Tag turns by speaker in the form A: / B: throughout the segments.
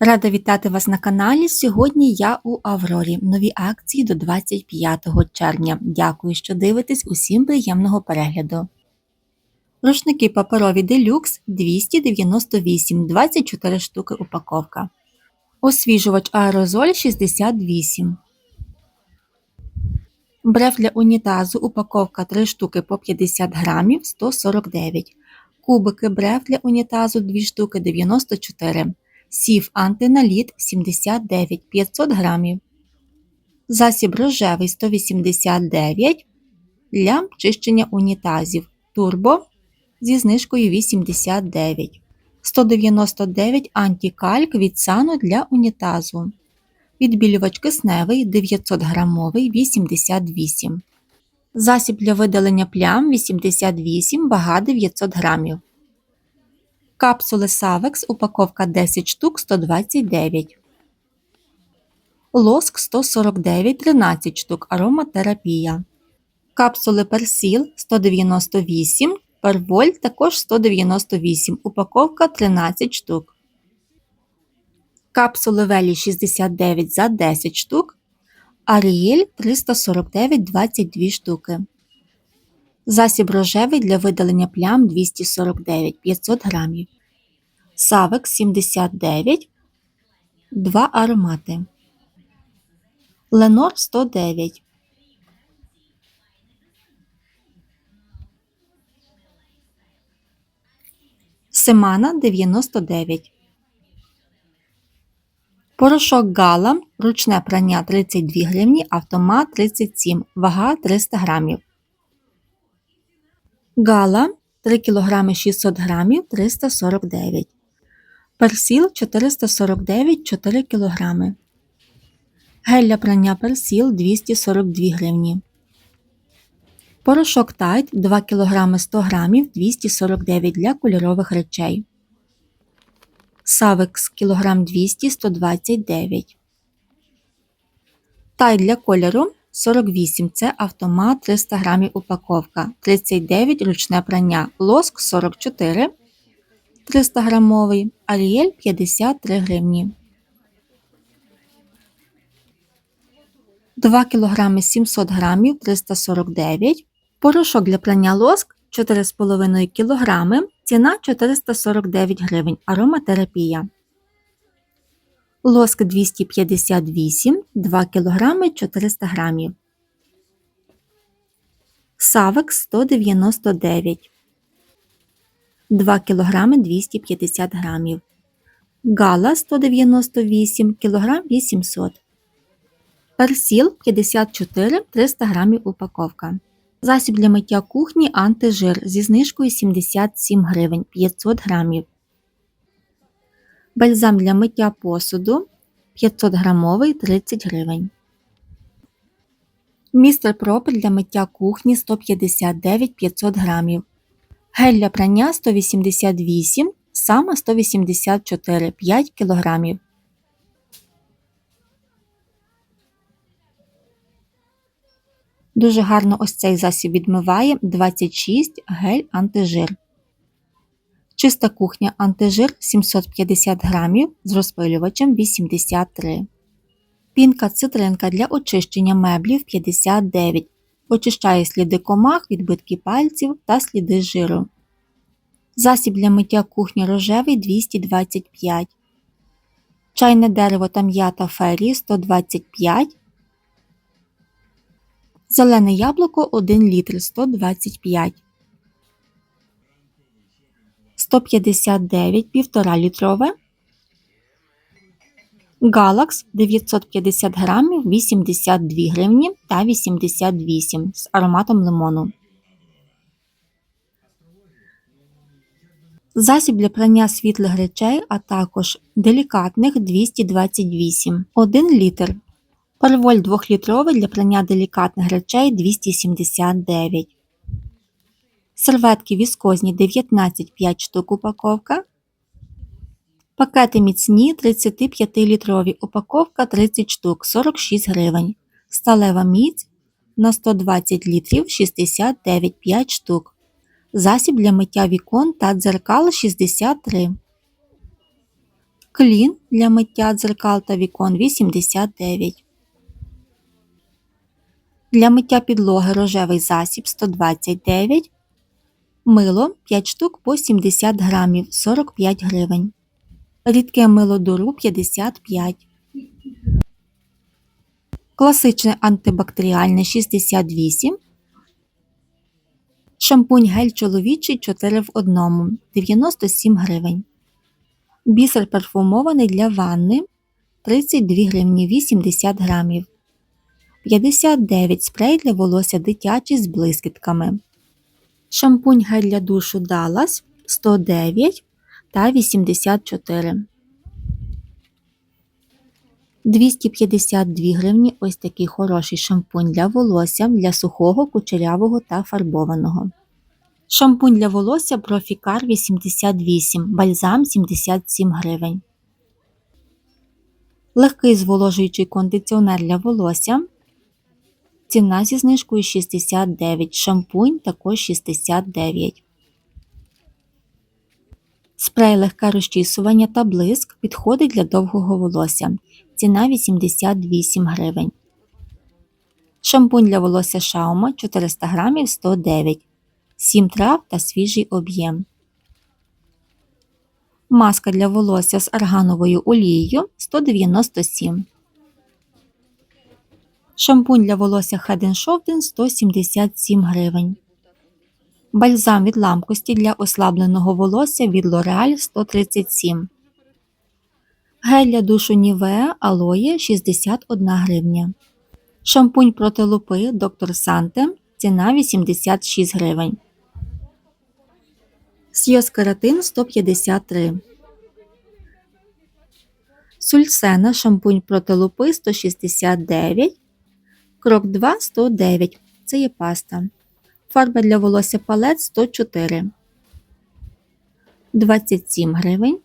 A: Рада вітати вас на каналі. Сьогодні я у Аврорі. Нові акції до 25 червня. Дякую, що дивитесь. Усім приємного перегляду. Рушники паперові делюкс 298, 24 штуки упаковка. Освіжувач аерозоль 68. Бреф для унітазу упаковка 3 штуки по 50 грамів 149. Кубики бреф для унітазу 2 штуки 94. Сів антиналіт 79 500 грамів. Засіб рожевий 189 для чищення унітазів. Турбо зі знижкою 89. 199 антикальк від сану для унітазу. Відбілювач кисневий 900 грамовий 88. Засіб для видалення плям 88, вага 900 грамів. Капсули Savex, упаковка 10 штук 129. Лоск 149 13 штук. Ароматерапія. Капсули Персіл 198. Перволь також 198. Упаковка 13 штук. Капсули Велі 69 за 10 штук. Аріель 349 22 штуки. Засіб рожевий для видалення плям 249 500 грамів. Савек 79 2 аромати. Ленор 109. Семана 99. Порошок Гала. Ручне прання 32 гривні, автомат 37, вага 300 грамів. Гала 3 кг 600 г 349 Персіл 449 4 кг Гель для прання персіл 242 гривні. Порошок Тайт 2 кг 100 г 249 для кольорових речей. Савекс кг 200 129 Тайт для кольору 48 це автомат 300 грамів упаковка, 39 ручне прання, лоск 44 300 грамовий, аріель 53 гривні. 2 кг 700 грамів 349 Порошок для прання лоск 4,5 кг, ціна 449 гривень. Ароматерапія. Лоск 258, 2 кг 400 г. Савек 199, 2 кг 250 г. Гала 198 кг 800 Персіл 54 300 г упаковка. Засіб для миття кухні антижир зі знижкою 77 гривень 500 грамів. Бальзам для миття посуду 500 грамовий 30 гривень. Містер Пропер для миття кухні 159 500 грамів. Гель для прання 188, сама 184 5 кг. Дуже гарно ось цей засіб відмиває 26 гель антижир. Чиста кухня антижир 750 грамів з розпилювачем 83 Пінка цитринка для очищення меблів 59 Очищає сліди комах, відбитки пальців та сліди жиру. Засіб для миття кухні рожевий 225 Чайне дерево та м'ята фері 125 Зелене яблуко 1 літр 125 159 1,5 літрове. Галакс 950 грамів 82 гривні та 88 з ароматом лимону. Засіб для прання світлих речей, а також делікатних 228 1 літр. Парволь 2-літровий для прання делікатних речей 279 серветки віскозні 19 5 штук упаковка, пакети міцні 35-літрові упаковка 30 штук 46 гривень, сталева міць на 120 літрів 69 штук, засіб для миття вікон та дзеркал 63 Клін для миття дзеркал та вікон 89. Для миття підлоги рожевий засіб 129. Мило 5 штук по 70 грамів 45 гривень. Рідке мило дуру 55. Класичне антибактеріальне 68. Шампунь гель чоловічий 4 в 1 97 гривень. Бісер парфумований для ванни 32 гривні 80 грамів. 59 спрей для волосся дитячий з блискітками. Шампунь гель для душу Dallas 109 та 84. 252 гривні ось такий хороший шампунь для волосся для сухого, кучерявого та фарбованого. Шампунь для волосся Профікар 88, бальзам 77 гривень. Легкий зволожуючий кондиціонер для волосся. Ціна зі знижкою 69, шампунь також 69. Спрей легке розчісування та блиск підходить для довгого волосся. Ціна 88 гривень. Шампунь для волосся Шаума 400 грамів 109 7 трав та свіжий об'єм. Маска для волосся з аргановою олією 197. Шампунь для волосся Head Shoulder 177 гривень. Бальзам від ламкості для ослабленого волосся від L'Oreal 137. Гель для душу Nivea Aloe 61 гривня. Шампунь проти лупи Dr. Sante ціна 86 гривень. Сйоз кератин 153. Сульсена шампунь проти лупи 169. Крок 2 109. Це є паста. Фарба для волосся палет 104. 27 гривень.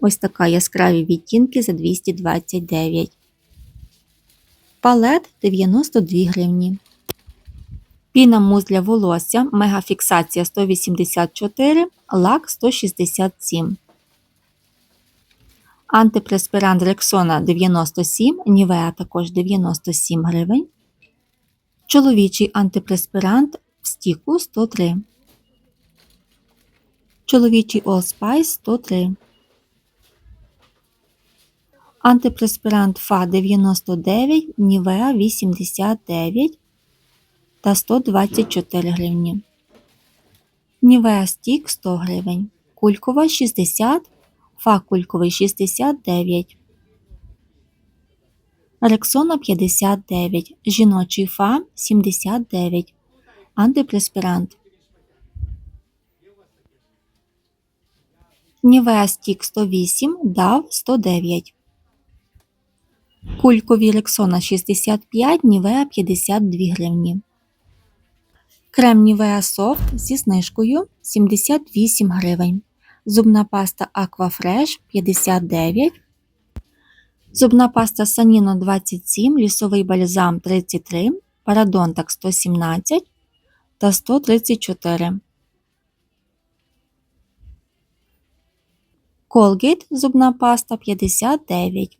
A: Ось така яскраві відтінки за 229. Палет 92 гривні. Піна муз для волосся, мегафіксація 184, лак 167. Антипреспірант Рексона 97, Нівеа також 97 гривень. Чоловічий антипреспірант в стіку 103. Чоловічий Allspice 103. Антипреспірант ФА 99, Нівеа 89 та 124 гривні. Нівеа стік 100 гривень. Кулькова 60, фа кульковий 69. Рексона 59, жіночий фа 79, антипреспірант. Нівеа стік 108, дав 109. Кулькові Рексона 65, Нівеа 52 гривні. Крем Нівеа Софт зі знижкою 78 гривень. Зубна паста Aquafresh 59. Зубна паста Саніно 27, лісовий бальзам 33, парадонтак 117 та 134. Colgate зубна паста 59.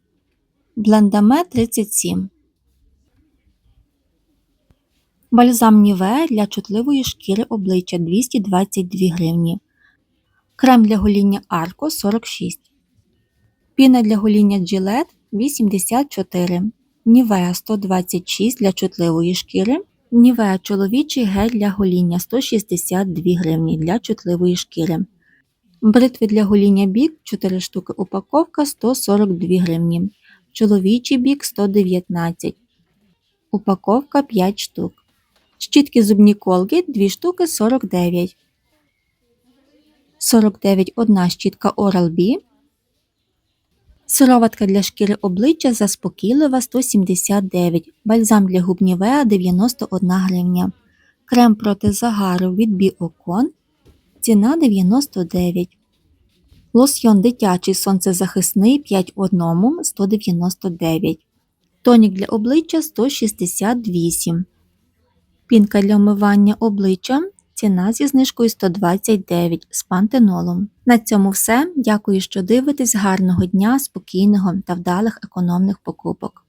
A: Блендаме 37. Бальзам Нівеа для чутливої шкіри обличчя 222 гривні. Крем для гоління Арко 46. Піна для гоління Gillette 84. Нівеа 126 для чутливої шкіри. Нівеа чоловічий гель для гоління 162 гривні для чутливої шкіри. Бритви для гоління бік 4 штуки упаковка 142 гривні. Чоловічий бік 119. Упаковка 5 штук. Щітки зубні Colgate 2 штуки 49. 49 одна щітка Oral-B. Сироватка для шкіри обличчя заспокійлива 179. Бальзам для губ Нівеа 91 гривня. Крем проти загару від Біокон. Ціна 99. Лосьйон дитячий сонцезахисний 5 в 1 199. Тонік для обличчя 168. Пінка для вмивання обличчя Ціна зі знижкою 129 з пантенолом. На цьому все. Дякую, що дивитесь. Гарного дня, спокійного та вдалих економних покупок.